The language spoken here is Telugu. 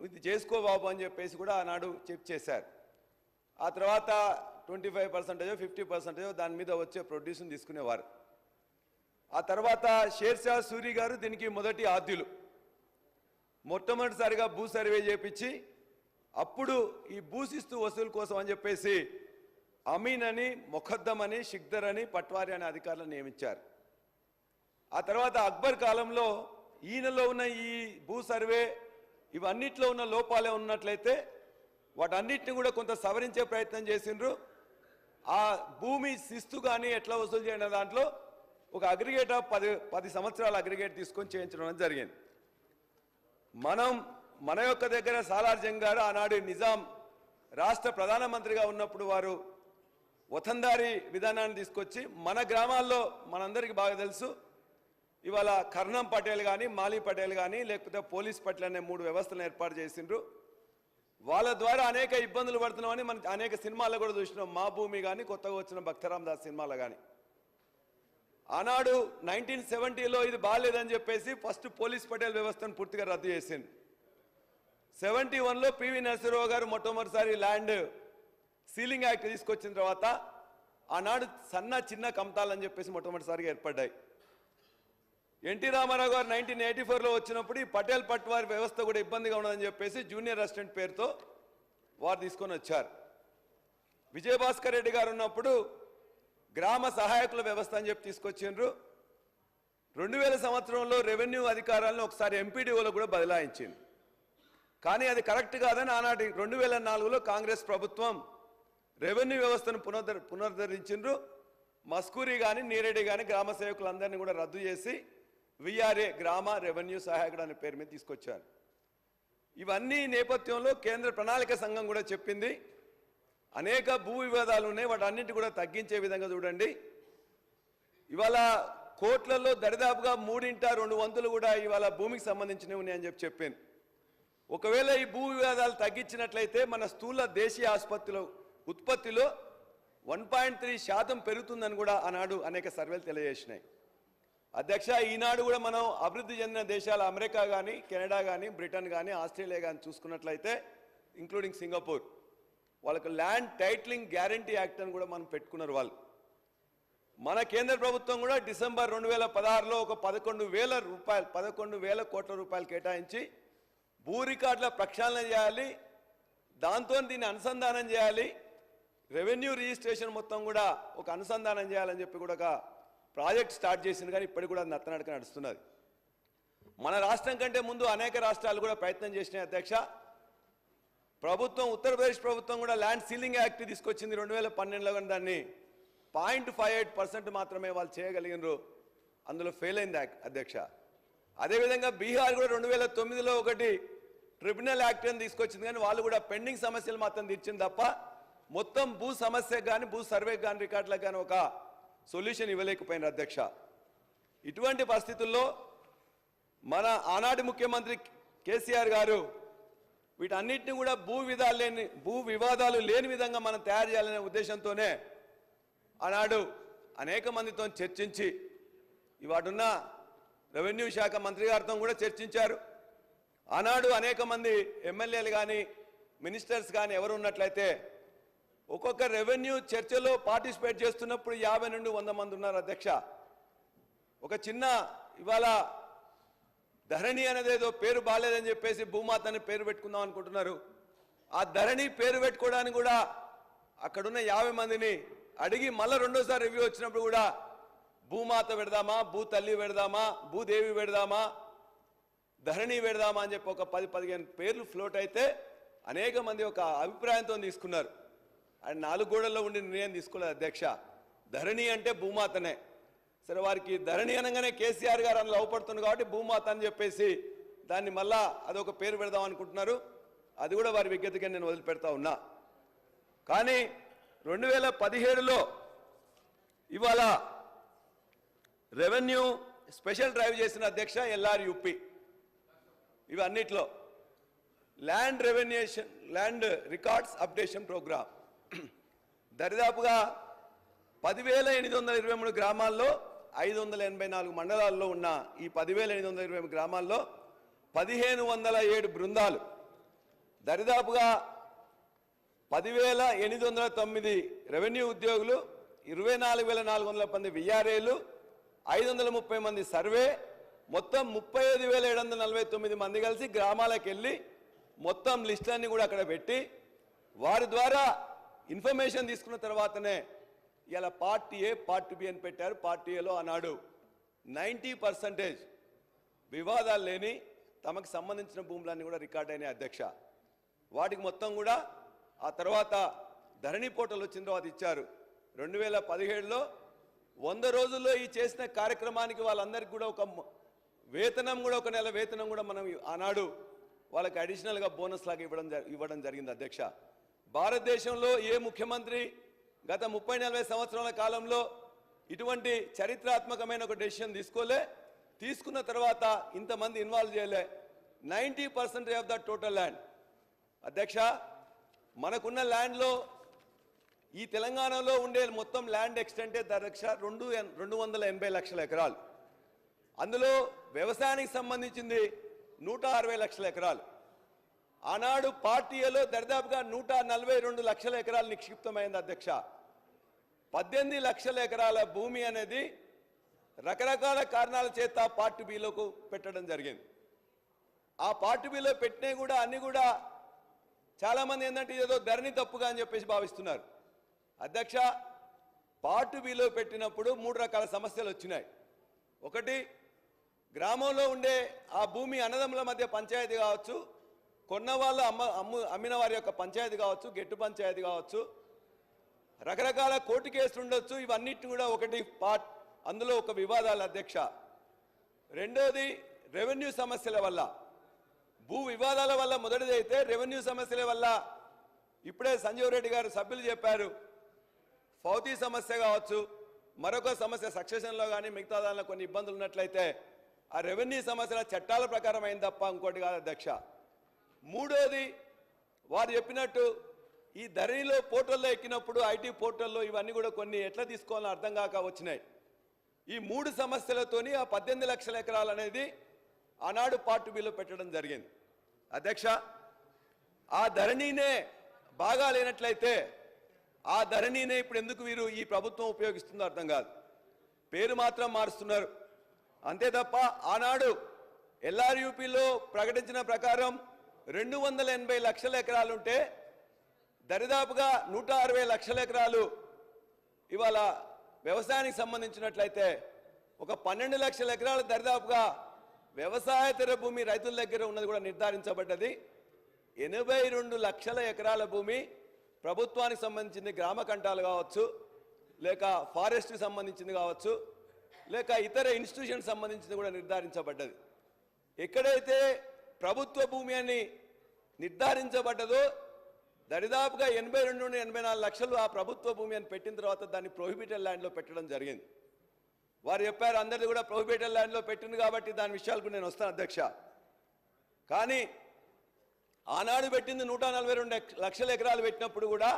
నువ్వు ఇది చేసుకో బాబు అని చెప్పేసి కూడా ఆనాడు చెక్ చేశారు. ఆ తర్వాత ట్వంటీ ఫైవ్ పర్సెంటేజో ఫిఫ్టీ పర్సెంటేజో దాని మీద వచ్చే ప్రొడ్యూస్ని తీసుకునేవారు. ఆ తర్వాత షేర్షా సూరి గారు దీనికి మొదటి ఆద్యులు. మొట్టమొదటిసారిగా భూ సర్వే చేపించి అప్పుడు ఈ భూశిస్తు వసూలు కోసం అని చెప్పేసి అమీన్ అని మొఖద్దం అని షిక్దర్ అని పట్వారి అనే అధికారులను నియమించారు. ఆ తర్వాత అక్బర్ కాలంలో ఈయనలో ఉన్న ఈ భూ సర్వే ఇవన్నిట్లో ఉన్న లోపాలే ఉన్నట్లయితే వాటన్నిటిని కూడా కొంత సవరించే ప్రయత్నం చేసిండ్రు. ఆ భూమి శిస్తు కానీ ఎట్లా వసూలు చేయడం దాంట్లో ఒక అగ్రిగేట్ పది పది సంవత్సరాల అగ్రిగేట్ తీసుకొని చేయించడం జరిగింది. మనం మన యొక్క దగ్గర సాలార్ జంగ్ గారు ఆనాడు నిజాం రాష్ట్ర ప్రధానమంత్రిగా ఉన్నప్పుడు వారు వతందారి విధానాన్ని తీసుకొచ్చి మన గ్రామాల్లో మనందరికీ బాగా తెలుసు. ఇవాళ కర్ణం పటేల్ కానీ మాలీ పటేల్ కానీ లేకపోతే పోలీస్ పటేల్ అనే మూడు వ్యవస్థలను ఏర్పాటు చేసిండ్రు. వాళ్ళ ద్వారా అనేక ఇబ్బందులు పడుతున్నామని మనం అనేక సినిమాల్లో కూడా చూసినాం. మా భూమి కానీ కొత్తగా వచ్చిన భక్తరామ్ దాస్ సినిమాలో కానీ ఆనాడు నైన్టీన్ సెవెంటీలో ఇది బాగాలేదని చెప్పేసి ఫస్ట్ పోలీస్ పటేల్ వ్యవస్థను పూర్తిగా రద్దు చేసింది సెవెంటీ వన్లో పివి నరసింహరావు గారు మొట్టమొదటిసారి ల్యాండ్ సీలింగ్ యాక్ట్ తీసుకొచ్చిన తర్వాత ఆనాడు సన్న చిన్న కమతాలని చెప్పేసి మొట్టమొదటిసారిగా ఏర్పడ్డాయి. ఎన్టీ రామారావు గారు నైన్టీన్ ఎయిటీ ఫోర్లో వచ్చినప్పుడు ఈ పటేల్ పట్వారి వ్యవస్థ కూడా ఇబ్బందిగా ఉన్నదని చెప్పేసి జూనియర్ అసిస్టెంట్ పేరుతో వారు తీసుకొని వచ్చారు. విజయభాస్కర్ రెడ్డి గారు ఉన్నప్పుడు గ్రామ సహాయకుల వ్యవస్థ అని చెప్పి తీసుకొచ్చిండ్రు. రెండు వేల సంవత్సరంలో రెవెన్యూ అధికారాలను ఒకసారి ఎంపీడీఓలో కూడా బదలాయించింది. కానీ అది కరెక్ట్ కాదని ఆనాటి రెండు వేల నాలుగులో కాంగ్రెస్ ప్రభుత్వం రెవెన్యూ వ్యవస్థను పునరుద్ధ పునరుద్ధరించిండ్రు మస్కూరి కానీ నీరెడ్డి కానీ గ్రామ సేవకులందరినీ కూడా రద్దు చేసి విఆర్ఏ గ్రామ రెవెన్యూ సహాయకుడు అనే పేరు మీద తీసుకొచ్చారు. ఇవన్నీ నేపథ్యంలో కేంద్ర ప్రణాళిక సంఘం కూడా చెప్పింది. అనేక భూ వివాదాలు ఉన్నాయి. వాటన్నిటి కూడా తగ్గించే విధంగా చూడండి. ఇవాళ కోట్లలో దరిదాపుగా మూడింట రెండు వంతులు కూడా ఇవాళ భూమికి సంబంధించినవి ఉన్నాయని చెప్పి చెప్పాను. ఒకవేళ ఈ భూ వివాదాలు తగ్గించినట్లయితే మన స్థూల దేశీయ ఆసుపత్రిలో ఉత్పత్తిలో వన్ పాయింట్ త్రీ శాతం పెరుగుతుందని కూడా ఆనాడు అనేక సర్వేలు తెలియజేసినాయి. అధ్యక్ష ఈనాడు కూడా మనం అభివృద్ధి చెందిన దేశాలు అమెరికా కానీ కెనడా కానీ బ్రిటన్ కానీ ఆస్ట్రేలియా కానీ చూసుకున్నట్లయితే ఇంక్లూడింగ్ సింగపూర్ వాళ్ళకు ల్యాండ్ టైట్లింగ్ గ్యారంటీ యాక్ట్ అని కూడా మనం పెట్టుకున్నారు వాళ్ళు. మన కేంద్ర ప్రభుత్వం కూడా డిసెంబర్ రెండు వేల పదహారులో ఒక పదకొండు వేల రూపాయలు పదకొండు వేల కోట్ల రూపాయలు కేటాయించి భూ రికార్డుల ప్రక్షాళన చేయాలి దాంతో దీన్ని అనుసంధానం చేయాలి రెవెన్యూ రిజిస్ట్రేషన్ మొత్తం కూడా ఒక అనుసంధానం చేయాలని చెప్పి కూడా ఒక ప్రాజెక్ట్ స్టార్ట్ చేసింది కానీ ఇప్పటికి కూడా నత్తనడక నడుస్తున్నది. మన రాష్ట్రం కంటే ముందు అనేక రాష్ట్రాలు కూడా ప్రయత్నం చేసినాయి అధ్యక్ష. ప్రభుత్వం ఉత్తరప్రదేశ్ ప్రభుత్వం కూడా ల్యాండ్ సీలింగ్ యాక్ట్ తీసుకొచ్చింది రెండు వేల పన్నెండులో కానీ దాన్ని పాయింట్ ఫైవ్ ఎయిట్ పర్సెంట్ మాత్రమే వాళ్ళు చేయగలిగినారు. అందులో ఫెయిల్ అయింది అధ్యక్ష. అదేవిధంగా బీహార్ కూడా రెండు వేల తొమ్మిదిలో ఒకటి ట్రిబ్యునల్ యాక్ట్ అని తీసుకొచ్చింది కానీ వాళ్ళు కూడా పెండింగ్ సమస్యలు మాత్రం తీర్చింది తప్ప మొత్తం భూ సమస్యకు కానీ భూ సర్వేకి కానీ రికార్డులకు కానీ ఒక సొల్యూషన్ ఇవ్వలేకపోయినారు అధ్యక్ష. ఇటువంటి పరిస్థితుల్లో మన ఆనాటి ముఖ్యమంత్రి కేసీఆర్ గారు వీటన్నిటిని కూడా భూ విధాలు లేని భూ వివాదాలు లేని విధంగా మనం తయారు చేయాలనే ఉద్దేశంతోనే ఆనాడు అనేక మందితో చర్చించి ఇవాడున్న రెవెన్యూ శాఖ మంత్రి గారితో కూడా చర్చించారు. ఆనాడు అనేక మంది ఎమ్మెల్యేలు కానీ మినిస్టర్స్ కానీ ఎవరు ఉన్నట్లయితే ఒక్కొక్క రెవెన్యూ చర్చలో పార్టిసిపేట్ చేస్తున్నప్పుడు యాభై నుండి వంద మంది ఉన్నారు అధ్యక్ష. ఒక చిన్న ఇవాళ ధరణి అనేది ఏదో పేరు బాగాలేదని చెప్పేసి భూమాత అని పేరు పెట్టుకుందాం అనుకుంటున్నారు. ఆ ధరణి పేరు పెట్టుకోవడానికి కూడా అక్కడున్న యాభై మందిని అడిగి మళ్ళీ రెండోసారి రివ్యూ వచ్చినప్పుడు కూడా భూమాత పెడదామా భూ తల్లి పెడదామా భూదేవి పెడదామా ధరణి పెడదామా అని చెప్పి ఒక పది పదిహేను పేర్లు ఫ్లోట్ అయితే అనేక మంది ఒక అభిప్రాయంతో తీసుకున్నారు. ఆయన నాలుగు గోడల్లో ఉండి నిర్ణయం తీసుకోలేదు అధ్యక్ష. ధరణి అంటే భూమాతనే. సరే వారికి ధరణి అనగానే కేసీఆర్ గారు అని అవపడుతుంది కాబట్టి భూమాత అని చెప్పేసి దాన్ని మళ్ళా అదొక పేరు పెడదాం అనుకుంటున్నారు. అది కూడా వారి విజ్ఞతగా నేను వదిలిపెడతా ఉన్నా. కానీ రెండు వేల పదిహేడులో ఇవాళ రెవెన్యూ స్పెషల్ డ్రైవ్ చేసిన అధ్యక్ష ఎల్ఆర్ యూపీ. ఇవన్నిట్లో ల్యాండ్ రెవెన్యూషన్ ల్యాండ్ రికార్డ్స్ అప్డేషన్ ప్రోగ్రామ్. దరిదాపుగా పదివేల ఎనిమిది వందల ఇరవై మూడు గ్రామాల్లో ఐదు వందల ఎనభై నాలుగు మండలాల్లో ఉన్న ఈ పదివేల ఎనిమిది వందల ఇరవై గ్రామాల్లో పదిహేను వందల ఏడు బృందాలు. దరిదాపుగా పదివేల ఎనిమిది వందల తొమ్మిది రెవెన్యూ ఉద్యోగులు ఇరవై నాలుగు వేల నాలుగు వందల మంది విఆర్ఏలు ఐదు వందల ముప్పై మంది సర్వే మొత్తం ముప్పై ఐదు వేల ఏడు వందల నలభై తొమ్మిది మంది కలిసి గ్రామాలకు వెళ్ళి మొత్తం లిస్టులన్నీ కూడా అక్కడ పెట్టి వారి ద్వారా ఇన్ఫర్మేషన్ తీసుకున్న తర్వాతనే ఇలా పార్ట్ ఏ పార్ట్ బి అని పెట్టారు పార్ట్ ఏలో అన్నాడు. నైంటీ పర్సంటేజ్ వివాదాలు లేని తమకు సంబంధించిన భూములన్నీ కూడా రికార్డ్ అయినాయి అధ్యక్ష. వాటికి మొత్తం కూడా ఆ తర్వాత ధరణి పోర్టల్ వచ్చిన తర్వాత ఇచ్చారు. రెండు వేల పదిహేడులో వంద రోజుల్లో ఈ చేసిన కార్యక్రమానికి వాళ్ళందరికీ కూడా ఒక వేతనం కూడా ఒక నెల వేతనం కూడా మనం ఆనాడు వాళ్ళకి అడిషనల్గా బోనస్ లాగా ఇవ్వడం ఇవ్వడం జరిగింది అధ్యక్ష. భారతదేశంలో ఏ ముఖ్యమంత్రి గత ముప్పై నలభై సంవత్సరాల కాలంలో ఇటువంటి చరిత్రాత్మకమైన ఒక డెసిషన్ తీసుకోలే తీసుకున్న తర్వాత ఇంతమంది ఇన్వాల్వ్ చేయలే. Ninety percent of the total land అధ్యక్ష మనకున్న ల్యాండ్లో ఈ తెలంగాణలో ఉండే మొత్తం ల్యాండ్ ఎక్స్టెంటే దక్ష రెండు రెండు వందల ఎనభై లక్షల ఎకరాలు. అందులో వ్యవసాయానికి సంబంధించింది నూట అరవై లక్షల ఎకరాలు. ఆనాడు పార్టీలో దరిదాపుగా నూట నలభై రెండు లక్షల ఎకరాలు నిక్షిప్తమైంది అధ్యక్ష. పద్దెనిమిది లక్షల ఎకరాల భూమి అనేది రకరకాల కారణాల చేత పార్టీ బిలోకు పెట్టడం జరిగింది. ఆ పార్టీ బిలో పెట్టినవి కూడా అన్నీ కూడా చాలామంది ఏంటంటే ఏదో ధరణి తప్పుగా అని చెప్పేసి భావిస్తున్నారు. అధ్యక్ష పార్టీ బిలో పెట్టినప్పుడు మూడు రకాల సమస్యలు వచ్చినాయి. ఒకటి గ్రామంలో ఉండే ఆ భూమి అన్నదమ్ముల మధ్య పంచాయతీ కావచ్చు కొన్న వాళ్ళు అమ్మ అమ్ము అమ్మిన వారి యొక్క పంచాయతీ కావచ్చు గెట్టు పంచాయతీ కావచ్చు రకరకాల కోర్టు కేసులు ఉండొచ్చు ఇవన్నిటిని కూడా ఒకటి పార్ట్ అందులో ఒక వివాదాల అధ్యక్ష. రెండోది రెవెన్యూ సమస్యల వల్ల. భూ వివాదాల వల్ల మొదటిది అయితే రెవెన్యూ సమస్యల వల్ల. ఇప్పుడే సంజీవ్ రెడ్డి గారు సభ్యులు చెప్పారు. ఫౌతీ సమస్య కావచ్చు మరొక సమస్య సక్సెషన్లో కానీ మిగతా దానిలో కొన్ని ఇబ్బందులు ఉన్నట్లయితే ఆ రెవెన్యూ సమస్యల చట్టాల ప్రకారం అయింది తప్ప ఇంకోటి కాదు అధ్యక్ష. మూడోది వారు చెప్పినట్టు ఈ ధరణిలో పోర్టల్లో ఎక్కినప్పుడు ఐటీ పోర్టల్లో ఇవన్నీ కూడా కొన్ని ఎట్లా తీసుకోవాలని అర్థం కాక వచ్చినాయి. ఈ మూడు సమస్యలతోని ఆ పద్దెనిమిది లక్షల ఎకరాలు అనేది ఆనాడు పార్ట్ బిలో పెట్టడం జరిగింది. అధ్యక్ష ఆ ధరణినే బాగా లేనట్లయితే ఆ ధరణినే ఇప్పుడు ఎందుకు వీరు ఈ ప్రభుత్వం ఉపయోగిస్తుందో అర్థం కాదు. పేరు మాత్రం మారుస్తున్నారు. అంతే తప్ప ఆనాడు ఎల్ఆర్యూపీలో ప్రకటించిన ప్రకారం రెండు వందల ఎనభై లక్షల ఎకరాలు ఉంటే దరిదాపుగా నూట అరవై లక్షల ఎకరాలు ఇవాళ వ్యవసాయానికి సంబంధించినట్లయితే ఒక పన్నెండు లక్షల ఎకరాలు దరిదాపుగా వ్యవసాయేతర భూమి రైతుల దగ్గర ఉన్నది కూడా నిర్ధారించబడ్డది. ఎనభై రెండు లక్షల ఎకరాల భూమి ప్రభుత్వానికి సంబంధించింది గ్రామ కంటాలు కావచ్చు లేక ఫారెస్ట్కి సంబంధించింది కావచ్చు లేక ఇతర ఇన్స్టిట్యూషన్ సంబంధించింది కూడా నిర్ధారించబడ్డది. ఎక్కడైతే ప్రభుత్వ భూమి అని నిర్ధారించబడ్డదో దరిదాపుగా ఎనభై రెండు నుండి ఎనభై నాలుగు లక్షలు ఆ ప్రభుత్వ భూమి అని పెట్టిన తర్వాత దాన్ని ప్రొహిబిటెడ్ ల్యాండ్లో పెట్టడం జరిగింది. వారు చెప్పారు అందరిది కూడా ప్రొహిబిటెడ్ ల్యాండ్లో పెట్టింది కాబట్టి దాని విషయాలకు నేను వస్తాను అధ్యక్ష. కానీ ఆనాడు పెట్టింది నూట నలభై రెండు లక్షల ఎకరాలు పెట్టినప్పుడు కూడా